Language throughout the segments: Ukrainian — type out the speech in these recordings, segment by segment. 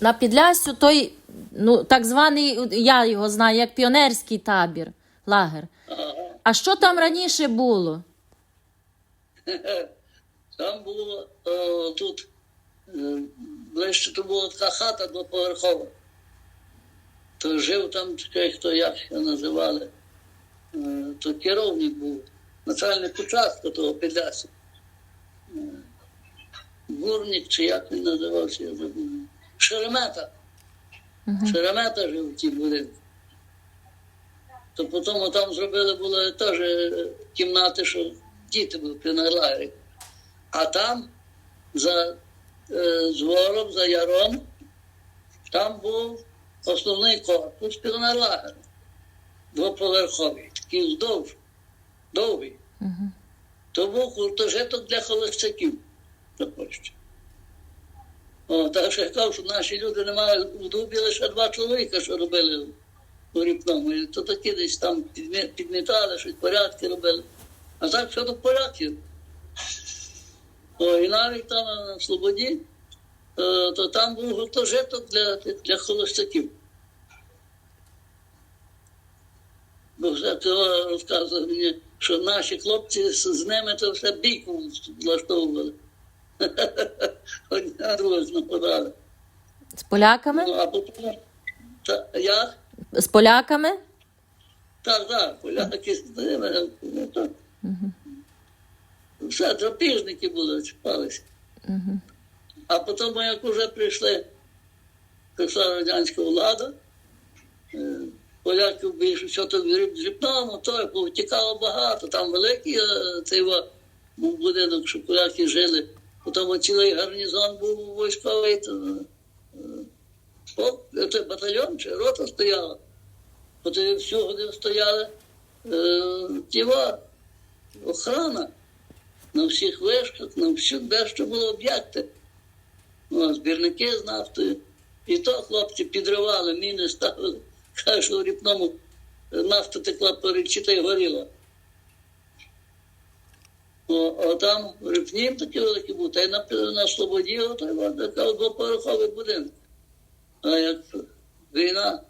На Підлясю той, ну, так званий, я його знаю, як піонерський табір, лагер. А що там раніше було? Там було е, тут е, ближче то була така хата двоповерхова. То жив там такий, хто як його називали, е, то керівник був, начальник участка того Підлясу. Е, Гурник чи як він називався, я забув. Шеремета. Шеремета жив в тій будинку. То потім там зробили були теж е, кімнати, що діти були при лагері. А там за е, звором, за яром, там був основний корпус піонерлагеру. Двоповерховий, такий вздовж, довгий. То був гуртожиток для холостяків на Польщі. Так що я кажу, що наші люди не мали в дубі лише два чоловіка, що робили у ріпному. То такі десь там підмітали, щось порядки робили. А так щодо порядків. О, і навіть там на Слободі, е, то там був гуртожиток для, для холостяків. Бо все цього розказував мені, що наші хлопці з ними то все бійку влаштовували. Одні на нападали. З поляками? Ну, а потім, та, як? З поляками? Так, так, поляки ними. Ну, так. Все, драпіжники були, чіпалися. А потім, як вже прийшли, прийшла радянська влада, е, поляків більше, що то в то повтікало багато, там великий е, цей був будинок, що поляки жили. Потім цілий гарнізон був військовий, то, е, е, це батальйон чи рота стояла. Потім всюди стояли е, тіла, охрана на всіх вишках, на всіх, де що було об'єкти. Ну, збірники з нафтою. І то хлопці підривали, міни ставили. Кажуть, що в ріпному нафта текла по річці та й горіла. О, а там в Ріпні такий великий був, та й на, на Слободі, то й така двоповерховий будинок. А як війна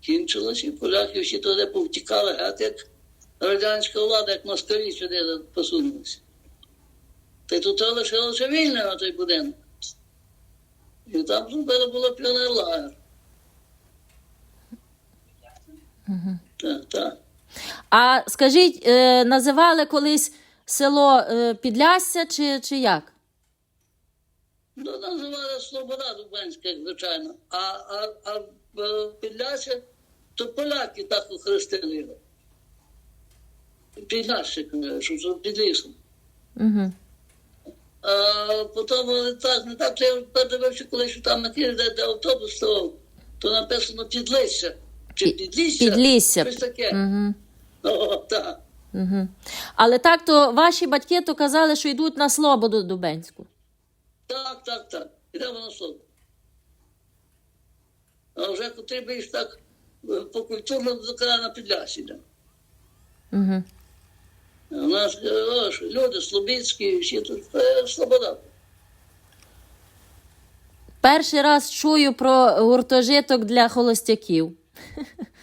кінчилась, і поляки всі туди повтікали, геть як радянська влада, як москалі сюди посунулися. Та й тут лишилося вільне на той будинок. І там зробили було піонерлагер. Так, так. А скажіть, е, називали колись село е, Підлясся чи, чи як? Ну, називали Слобода Дубенська, як звичайно. А, а, а в Підлясі, то поляки так охрестили його. Підлясі, що це під лісом. Угу. А потім так, не так, я подивився, коли що там на Києві, де, де автобус став, то написано Підлісся. Чи Підлісся? Підлісся. Щось таке. Угу. О, так. Угу. Але так то ваші батьки то казали, що йдуть на Слободу Дубенську. Так, так, так. Йдемо на слово. А вже котрі більш так е, по культурному закара на Підлясі йдемо. Угу. У нас е, о, люди слобідські, всі тут е, слобода. Перший раз чую про гуртожиток для холостяків.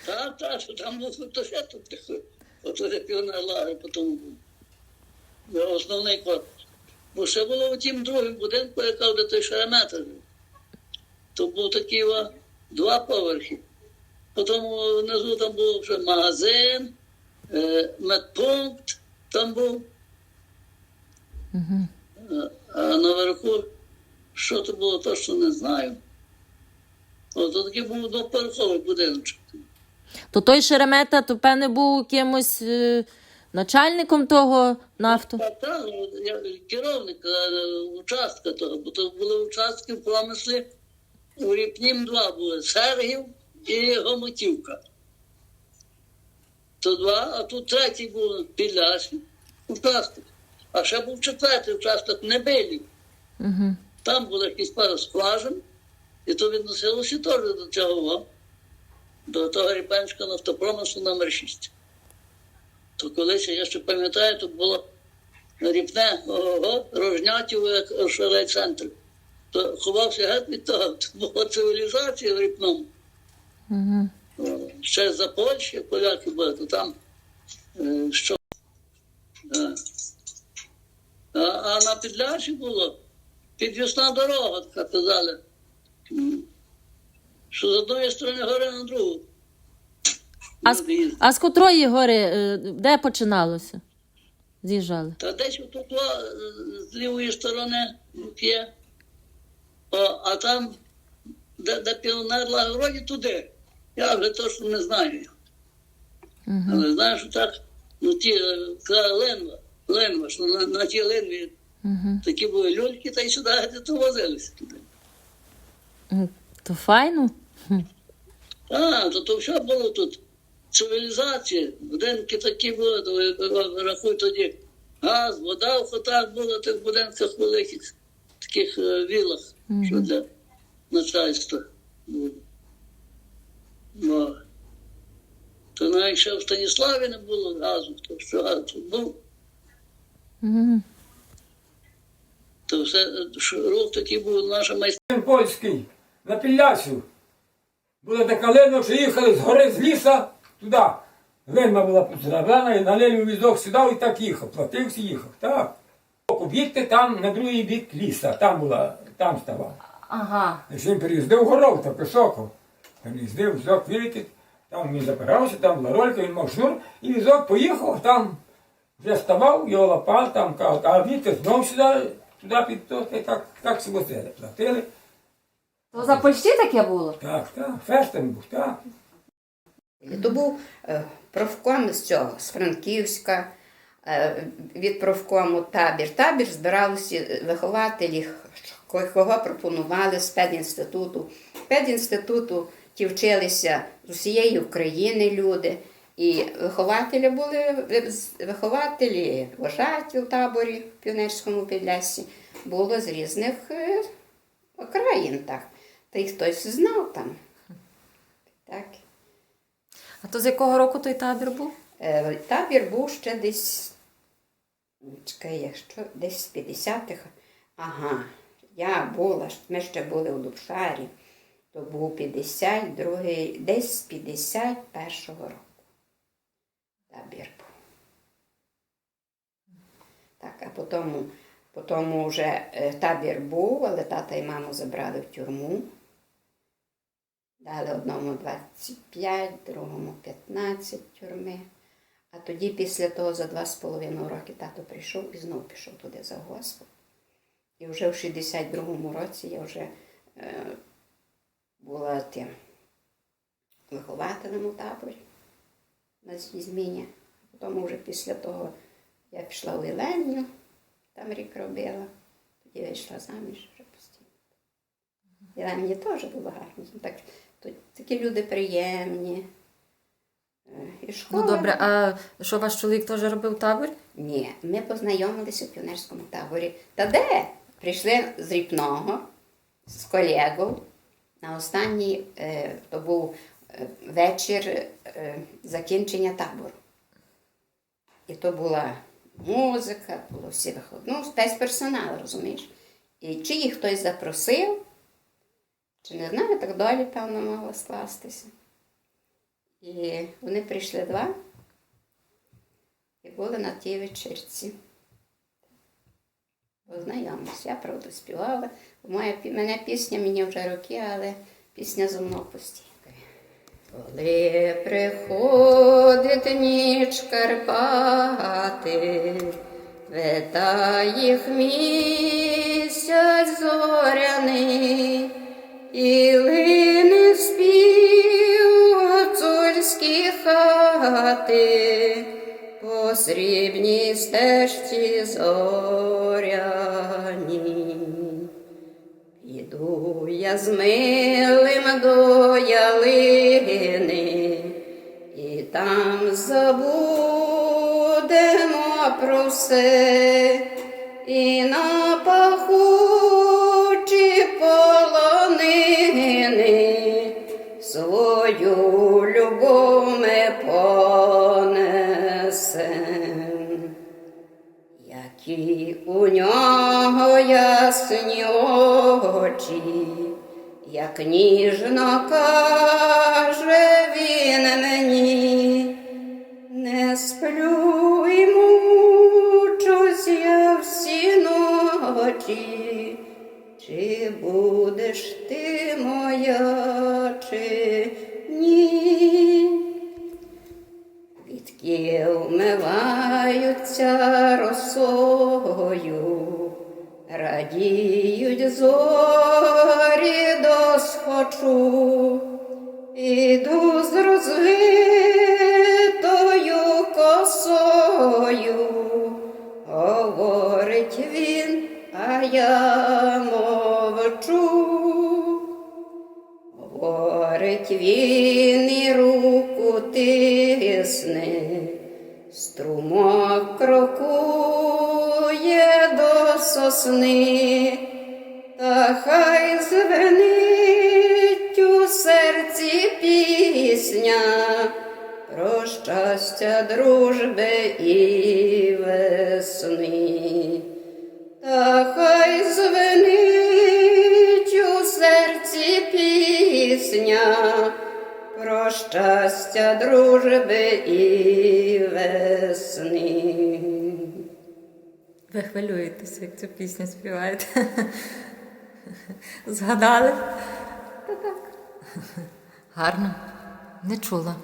Так, так, що там був фотошеток, ото де піонерлагер, потім був. Основний корпус. Бо ще було в тім другому будинку, яка де той шеремета жив. То був такий о, два поверхи. Потім внизу там був вже магазин, е, медпункт там був. Угу. А наверху, що то було, точно не знаю. От такий був двоповерховий будиночок. То той Шеремета, то певне був кимось е, начальником того нафту. Так, так, я керівник е, участка того, бо то були участки в промислі. У Ріпнім два були Сергів і Гомотівка. То два, а тут третій був Підлясі, участок. А ще був четвертий участок Небелів. Угу. Там було якісь пару скважин, і то відносилося теж до цього, о, до того Ріпенського нафтопромислу номер 6. То колись, я ще пам'ятаю, тут було ріпне ого, рожнятів як шалей центр. то ховався геть від того. Тут була цивілізація в Ріпному. Угу. О, Ще за Польщі поляки були, то там е, що. Е. А, а на Підляші було підвісна дорога, така казали. Що з одної сторони гори на другу. А, з, Люди а з котрої гори, е, де починалося? З'їжджали. Та десь тут з лівої сторони є. О, а там, де, де піонерла вроді туди. Я вже точно не знаю. Угу. Але знаю, що так, ну ті е, казали, ленва, ленва, що на, на ті ленві Угу. такі були люльки, та й сюди геть то возилися туди. То файно. А, то, то все було тут. Цивілізація, будинки такі були, то рахуй тоді. Газ, вода в хатах була, в тих будинках великих, таких е, вілах, що для начальства було. Ну, то навіть ще в Станіславі не було газу, то що газ тут був, Угу. то все, е, рух такий був, наша майстерня. Польський на Підлясю. Була така лина, що їхали з гори з ліса туди. Линна була зроблена, і на линю візок сідав і так їхав. Платився і їхав. Так. Об'єкти там на другий бік ліса, там була, там ставав. Ага. Якщо він переїздив горов, так високо. Переїздив візок великий, там він запирався, там була ролька, він мав шнур, і візок поїхав, там вже ставав, його лапав, там кажуть, а вітер знов сюди, туди під то, і так, так собі. Платили. То за Польщі таке було? Так, так, фестем був, так. І То був е, профком з цього, з Франківська, е, від профкому табір. Табір збиралися вихователі, х- кого пропонували з педінституту. Педінституту ті вчилися з усієї України люди. І вихователі були ви- вихователі вожаті у таборі в Північському Підлясі. Було з різних е, країн так. Та й хтось знав там. Так. А то з якого року той табір був? Е, Табір був ще десь, чекай, якщо десь з 50-х. Ага, я була, ми ще були у Дубшарі, то був 52-й, десь з 51-го року. Табір був. Так, а потім, потім вже е, табір був, але тата і маму забрали в тюрму. Дали одному 25, другому 15 тюрми. А тоді, після того, за два з половиною роки тато прийшов і знов пішов туди за Господом. І вже в 62-му році я вже е, була тим вихователем у таборі на зміні. Потім вже після того я пішла у Єленію, там рік робила, тоді вийшла заміж вже постійно. І мені теж було гарно. Так, такі люди приємні. Е, І школа. Ну добре, а що ваш чоловік теж робив табір? Ні, ми познайомилися у піонерському таборі. Та де? Прийшли з Ріпного, з колегою. На останній е, то був е, вечір е, закінчення табору. І то була музика, було всі виход... ну, спецперсонал, розумієш? І чи їх хтось запросив, чи не знаю, так долі, певно, могла скластися. І вони прийшли два і були на тій вечірці. Познайомилися. Я, правда, співала. Моя, мене пісня мені вже роки, але пісня зо мною постійно. Коли приходить ніч Карпати, Веда їх місяць зоряний, і лине спів гуцульські хати, по срібній стежці зоряні. Піду я з милим до ялини, і там забудемо про все, і на свою любов ми понесем. Які у нього ясні очі, як ніжно каже він мені, досхочу, іду з розвитою косою, говорить він, а я мовчу. Говорить він і руку тисне, струмок крокує до сосни, та хай звенить пісня про щастя дружби і весни. Та хай звенить у серці пісня про щастя дружби і весни. Ви хвилюєтеся, як цю пісню співаєте. Згадали? Та так. Гарно. Не чула.